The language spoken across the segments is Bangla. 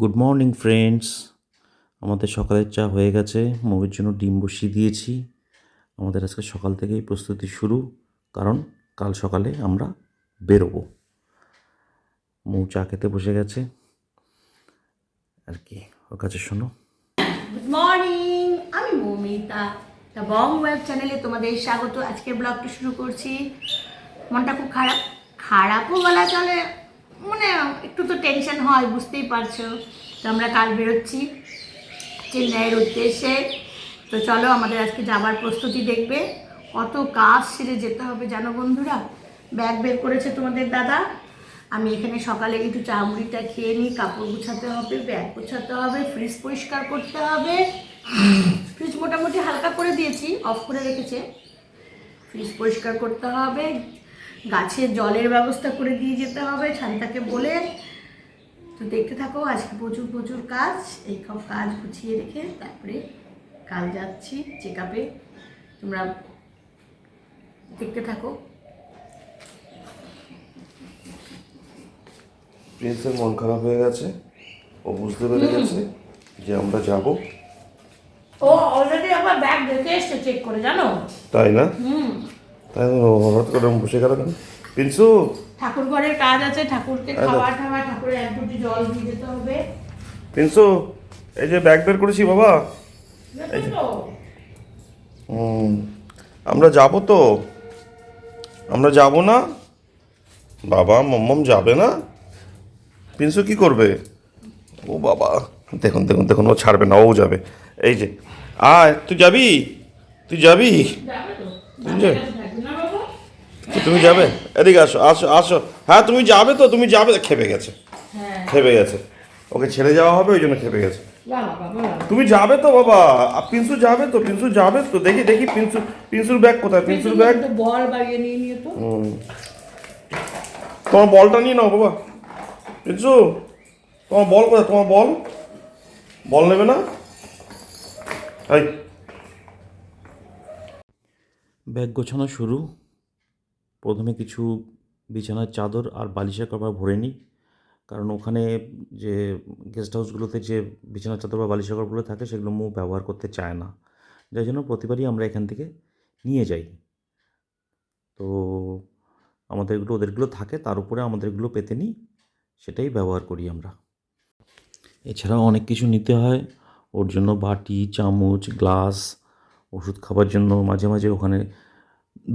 গুড মর্নিং ফ্রেন্ডস আমাদের সকালের চা হয়ে গেছে। মৌয়ের জন্য ডিম বসিয়ে দিয়েছি। আমাদের আজকে সকাল থেকেই প্রস্তুতি শুরু। কারণ কাল সকালে আমরা বেরোবো। মৌ চা খেতে বসে গেছে। আর কি, ওর কাছে শোনো। গুড মর্নিং আমি মৌমিতা। বং ওয়েব চ্যানেলে তোমাদের স্বাগত। আজকের ব্লগটি শুরু করছি। মনটা খুব খারাপ, খারাপও বলা চলে। মানে একটু তো টেনশন হয়, বুঝতেই পারছ। তো আমরা কাল বেরোচ্ছি চেন্নাইয়ের উদ্দেশ্যে। তো চলো, আমাদের আজকে যাবার প্রস্তুতি দেখবে। কত কাজ সেরে যেতে হবে, জানো বন্ধুরা? ব্যাগ বের করেছে তোমাদের দাদা। আমি এখানে সকালে একটু চা মুড়িটা খেয়ে নিই, কাপড় গুছাতে হবে, ব্যাগ গোছাতে হবে ফ্রিজ পরিষ্কার করতে হবে। ফ্রিজ মোটামুটি হালকা করে দিয়েছি অফ করে রেখেছে। ফ্রিজ পরিষ্কার করতে হবে। গাছে জলের ব্যবস্থা করে দিয়ে যেতে হবে ছানটাকে বলে। তো দেখতে থাকো আজকে প্রচুর প্রচুর কাজ। এই সব কাজ গুছিয়ে রেখে তারপরে কাল যাচ্ছি চেক আপে তোমরা দেখতে থাকো। প্রিন্সের মন খারাপ হয়ে গেছে। ও বুঝতে পেরে গেছে যে আমরা যাব। ও অলরেডি আবার ব্যাগ দেখে এসছে চেক করে জানো? তাই না? হুম। তাই হঠাৎ করে বসে গেল কেন? প্রিন্সু ঠাকুর ঘরের কাজ আছে ঠাকুরকে। খাওয়া ঠাওয়া ঠাকুরের এক দুটি জল দিয়ে যেতে হবে। প্রিন্সু এই যে ব্যাগ বের করেছি বাবা। দেখো তো? হুম আমরা যাব তো। আমরা যাব না। বাবা মম্মম যাবে না। প্রিন্সু কি করবে? ও বাবা দেখুন দেখুন দেখুন ও ছাড়বে না ও যাবে। এই যে আয় তুই যাবি? তুই যাবি? যাবে তো? তুমি যাবে? থাকবে না বাবা? কি তুমি যাবে? এদিকে আসো আসো আসো। হ্যাঁ তুমি যাবে তো তুমি যাবে। খেপে গেছে। হ্যাঁ। খেপে গেছে। ওকে ছেড়ে যাওয়া হবে ওই জন্য খেপে গেছে। তুমি যাবে তো বাবা। আর পিন্সু যাবে তো পিন্সু যাবে তো। দেখি দেখি পিন্সু পিন্সুর ব্যাগ কোথায়? পিন্সুর ব্যাগ? তো বল বাড়িয়ে নিয়ে নিয়ে তো। তোমার বলটা নিয়ে নাও বাবা। পিন্সু তোমার বল কোথায়? তোমার বল? বল নেবে না? এই। ব্যাগ গোছানো শুরু। প্রথমে কিছু বিছানার চাদর আর বালিশের কভার ভরে নিই। কারণ ওখানে যে গেস্ট হাউসগুলোতে যে বিছানার চাদর বা বালিশের কভারগুলো থাকে, সেগুলো মৌ ব্যবহার করতে চায় না। যার জন্য প্রতিবারই আমরা এখান থেকে নিয়ে যাই। তো আমাদেরগুলো ওদেরগুলো থাকে, তার উপরে আমাদেরগুলো পেতে নিই, সেটাই ব্যবহার করি আমরা। এছাড়াও অনেক কিছু নিতে হয়। ওর জন্য বাটি, চামচ, গ্লাস, ওষুধ খাবার জন্য মাঝে মাঝে ওখানে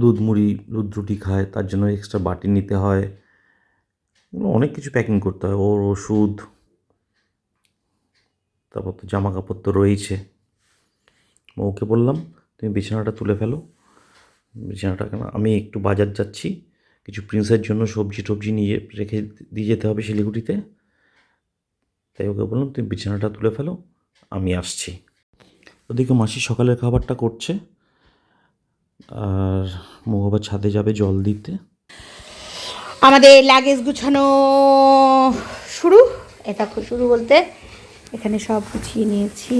দুধ মুড়ি, দুধ রুটি খায়, তার জন্য এক্সট্রা বাটি নিতে হয়। অনেক কিছু প্যাকিং করতে হয়, ওর ওষুধ, তারপর তো জামা কাপড় তো রয়েছে। ওকে বললাম, তুমি বিছানাটা তুলে ফেলো, বিছানাটা কেন আমি একটু বাজার যাচ্ছি, কিছু প্রিন্সের জন্য সবজি টবজি নিয়ে রেখে দিয়ে যেতে হবে শিলিগুড়িতে। তাই ওকে বললাম, তুমি বিছানাটা তুলে ফেলো, আমি আসছি। ওদিকে মাসি সকালের খাবারটা করছে আর মৌ আবার ছাদে যাবে জল দিতে। আমাদের লাগেজ গুছানো শুরু। এটা শুরু বলতে এখানে সব গুছিয়ে নিয়েছি।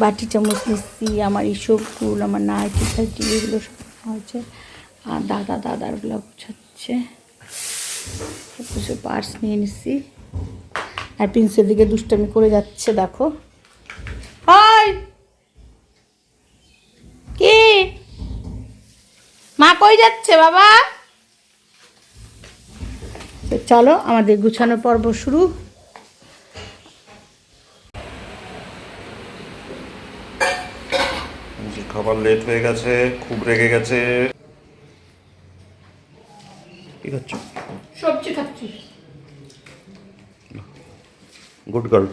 বাটি, চামচ নিচ্ছি, আমার ইসব ফুল, আমার নাইটি ফাইটি এগুলো সব হয়েছে। আর দাদা দাদারগুলো গুছাচ্ছে। সব কিছু পার্স নিয়ে নিচ্ছি। আর প্রিন্সের দিকে দুষ্টামি করে যাচ্ছে, দেখো হাই কি মা কই যাচ্ছে বাবা? তো চলো আমাদের গুছানো পর্ব শুরু। খাবার লেট হয়ে গেছে খুব রেগে গেছে। কি খাচ্ছ? সবজি খাচ্ছি। গুড গার্ল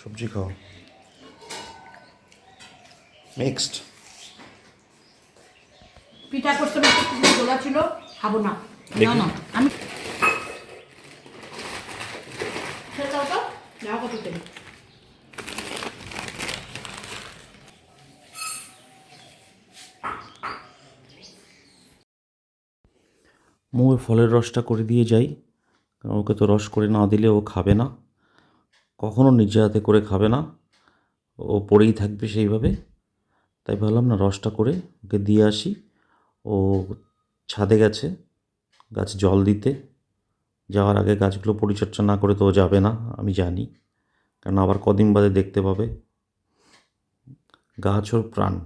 সবজি খাও। মিক্সড পিঠা করতে গোলা ছিল খাব না। না না আমি মৌয়ের ফলের রসটা করে দিয়ে যাই। কারণ ওকে তো রস করে না দিলে ও খাবে না। কখনো নিজে হাতে করে খাবে না। ও পড়েই থাকবে সেইভাবে। তাই ভাবলাম না রসটা করে ওকে দিয়ে আসি। ও ছাদে গেছে গাছে জল দিতে। যাওয়ার আগে গাছগুলো পরিচর্যা না করে তো যাবে না, আমি জানি। কারণ আবার কদিন বাদে দেখতে পাবে। গাছ ওর প্রাণ।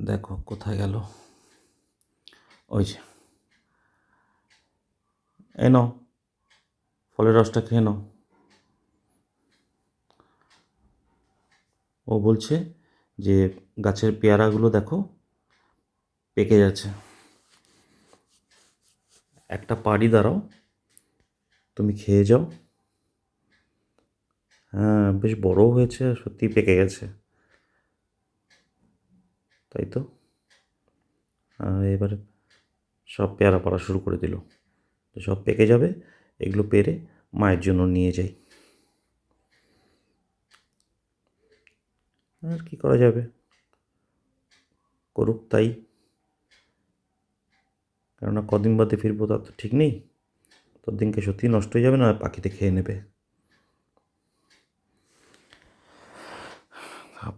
দেখো কোথায় গেল। ওই যে। এ নাও, ফলের রসটা খেয়ে নাও। ও বলছে যে গাছের পেয়ারাগুলো দেখো পেকে যাচ্ছে। একটা পাড়ি দাঁড়াও। তুমি খেয়ে যাও। হ্যাঁ বেশ বড় হয়েছে সত্যি পেকে গেছে। তাই তো? এবারে সব পেয়ারা পড়া শুরু করে দিল। তো সব পেকে যাবে, এগুলো পেরে মায়ের জন্য নিয়ে যাই। আর কি করা যাবে? করুক তাই। কেননা কদিন বাদে ফিরবো তার তো ঠিক নেই। তোর দিনকে সত্যি নষ্ট হয়ে যাবে না? পাখিতে খেয়ে নেবে।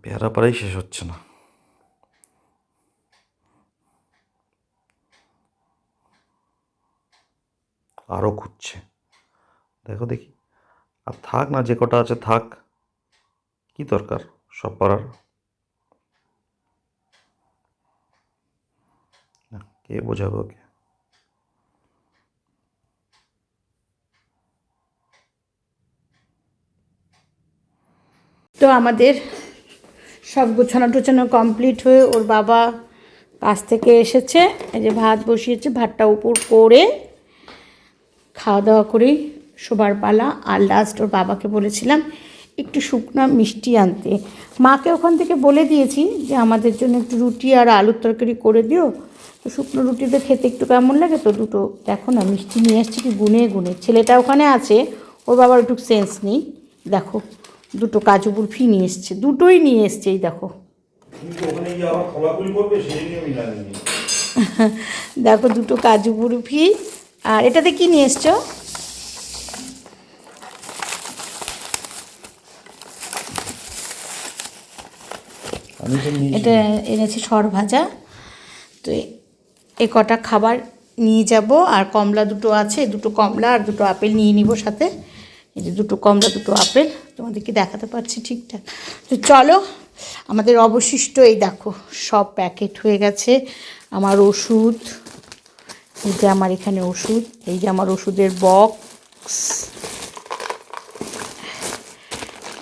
পেয়ারা পাড়াই শেষ হচ্ছে না। আরও খুঁজছে দেখো দেখি। আর থাক না, যে কটা আছে থাক। কি দরকার সব পাড়ার? কে বোঝাবে ওকে? তো আমাদের সব গোছানো টোছানো কমপ্লিট হয়ে ওর বাবা কাছ থেকে এসেছে। এই যে ভাত বসিয়েছে, ভাতটা উপর করে খাওয়া দাওয়া করেই শোবার পালা। আর লাস্ট ওর বাবাকে বলেছিলাম একটু শুকনা মিষ্টি আনতে। মাকে ওখান থেকে বলে দিয়েছি যে আমাদের জন্য একটু রুটি আর আলুর তরকারি করে দিও। তো শুকনো রুটিতে খেতে একটু কেমন লাগে? তো দুটো, দেখো না, মিষ্টি নিয়ে এসছি কি গুনে গুনে। ছেলেটা ওখানে আছে, ওর বাবার একটু সেন্স নেই। দেখো। দুটো কাজু বরফি নিয়ে এসছে দুটোই নিয়ে এসছে এই দেখো। দেখো দুটো কাজু বরফি আর এটাতে কি নিয়ে এসছো? এটা এনেছি সর ভাজা। তো এ কটা খাবার নিয়ে যাব আর কমলা দুটো আছে দুটো কমলা আর দুটো আপেল নিয়ে নিব সাথে। এই যে দুটো কমলা, দুটো আপেল, তোমাদেরকে দেখাতে পারছি ঠিকঠাক। তো চলো, আমাদের অবশিষ্ট এই দেখো, সব প্যাকেট হয়ে গেছে। আমার ওষুধ, এই যে আমার এখানে ওষুধ, এই যে আমার ওষুধের বক্স।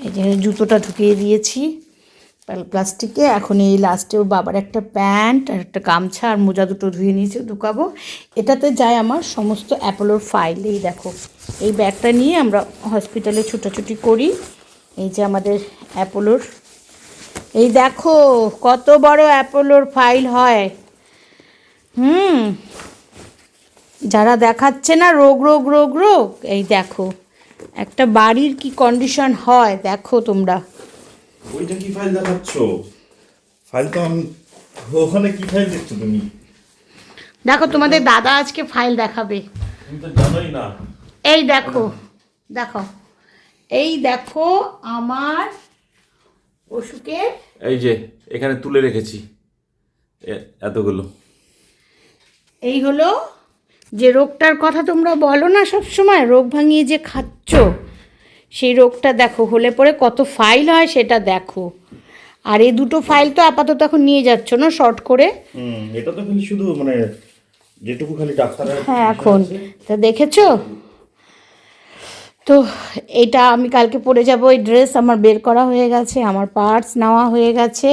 এই যে জুতোটা ঢুকিয়ে দিয়েছি। প্লাস্টিকে এখন এই লাস্টে ওর বাবার একটা প্যান্ট আর একটা গামছা আর মোজা দুটো ধুয়ে নিয়েছে, ঢুকাবো। এটাতে যায় আমার সমস্ত অ্যাপোলোর ফাইল এই দেখো। এই ব্যাগটা নিয়ে আমরা হসপিটালে ছুটাছুটি করি। এই যে আমাদের অ্যাপোলোর এই দেখো, কত বড় অ্যাপোলোর ফাইল হয়। হুম। যারা দেখাচ্ছে না, রোগ রোগ রোগ রোগ, এই দেখো। একটা বাড়ির কি কন্ডিশন হয়, দেখো তোমরা। ওইটা কি ফাইল দেখাচ্ছ? ফাইল তো আমি ওখানে কি ফাইল দেখছ তুমি? দেখো তোমাদের দাদা আজকে ফাইল দেখাবে। তুমি তো জানোই না। এই দেখো দেখো। এই দেখো আমার অসুখের এই যে এখানে তুলে রেখেছি। এতগুলো। এই হলো যে রোগটার কথা তোমরা বলো না সব সময় রোগ ভাঙিয়ে যে খাচ্ছ। সেই রোগটা দেখো হলে পরে কত ফাইল হয় সেটা দেখো। আর এই দুটো ফাইল তো আপাতত এখন নিয়ে যাচ্ছ না শর্ট করে? এটা তো খালি শুধু মানে যেটুকু খালি ডাক্তারের হ্যাঁ এখন। তা দেখেছ? তো এটা আমি কালকে পরে যাব এই ড্রেস আমার বের করা হয়ে গেছে আমার পার্টস নেওয়া হয়ে গেছে।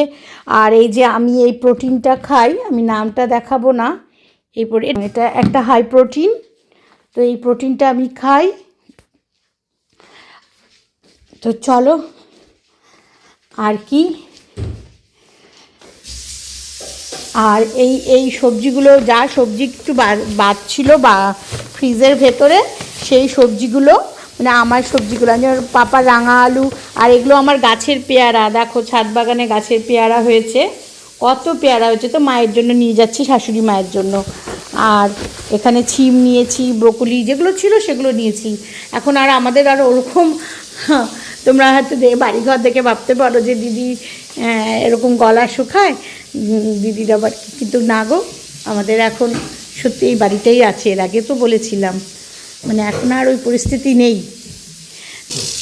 আর এই যে আমি এই প্রোটিনটা খাই আমি নামটা দেখাবো না। এই এটা একটা হাই প্রোটিন তো এই প্রোটিনটা আমি খাই। তো চলো, আর কি? আর এই এই সবজিগুলো, যা সবজি একটু বা- বাদ ছিল বা ফ্রিজের ভেতরে, সেই সবজিগুলো মানে আমার সবজিগুলো যেমন পাপা রাঙা আলু, আর এগুলো আমার গাছের পেয়ারা, দেখো ছাদ বাগানে গাছের পেয়ারা হয়েছে, কত পেয়ারা হয়েছে তো মায়ের জন্য নিয়ে যাচ্ছি শাশুড়ি মায়ের জন্য। আর এখানে ছিম নিয়েছি, ব্রোকলি যেগুলো ছিল সেগুলো নিয়েছি। এখন আর আমাদের আর ওরকম তোমরা হয়তো বাড়িঘর দেখে ভাবতে পারো যে দিদি এরকম গলা শুকায়। দিদির আবার কিন্তু না গো, আমাদের এখন সত্যি এই বাড়িতেই আছে, এর আগে তো বলেছিলাম। মানে এখন আর ওই পরিস্থিতি নেই।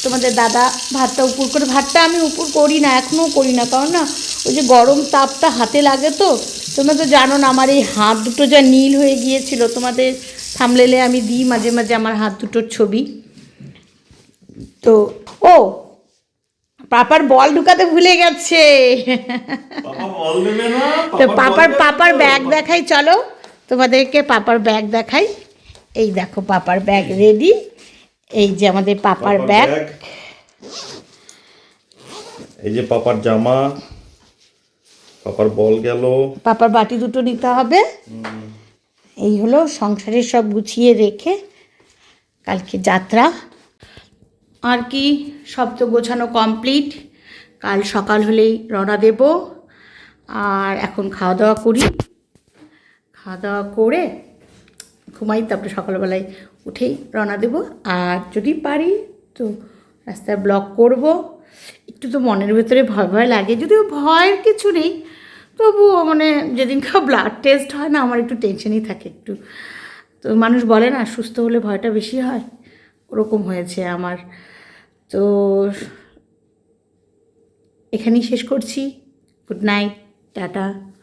তোমাদের দাদা ভাতটা উপর করে, ভাতটা আমি উপর করি না, এখনও করি না। কারণ না, ওই যে গরম তাপটা হাতে লাগে তো তোমরা তো জানো না আমার এই হাত দুটো যা নীল হয়ে গিয়েছিল। তোমাদের থামলেলে আমি দিই মাঝে মাঝে আমার হাত দুটোর ছবি। তো ও পাপার বল ঢুকাতে ভুলে গেছে। তো পাপার পাপার ব্যাগ দেখাই চলো। তোমাদেরকে পাপার ব্যাগ দেখাই। এই দেখো পাপার ব্যাগ রেডি এই যে আমাদের পাপার ব্যাগ। এই যে পাপার জামা। পাপার বল গেল। পাপার বাটি দুটো নিতে হবে। এই হলো সংসারের সব গুছিয়ে রেখে কালকে যাত্রা। আর কি, সব তো গোছানো কমপ্লিট কাল সকাল হলেই রওনা দেব। আর এখন খাওয়া দাওয়া করি। খাওয়া দাওয়া করে ঘুমাই, তারপরে সকালবেলায় উঠেই রওনা দেব। আর যদি পারি তো রাস্তায় ব্লক করব। একটু তো মনের ভেতরে ভয় ভয় লাগে। যদিও ভয়ের কিছু নেই তবুও মানে যেদিনকার ব্লাড টেস্ট হয় না, আমার একটু টেনশনই থাকে একটু। তো মানুষ বলে না, সুস্থ হলে ভয়টা বেশি হয়। ওরকম হয়েছে আমার। তো এখানেই শেষ করছি। Good night tata.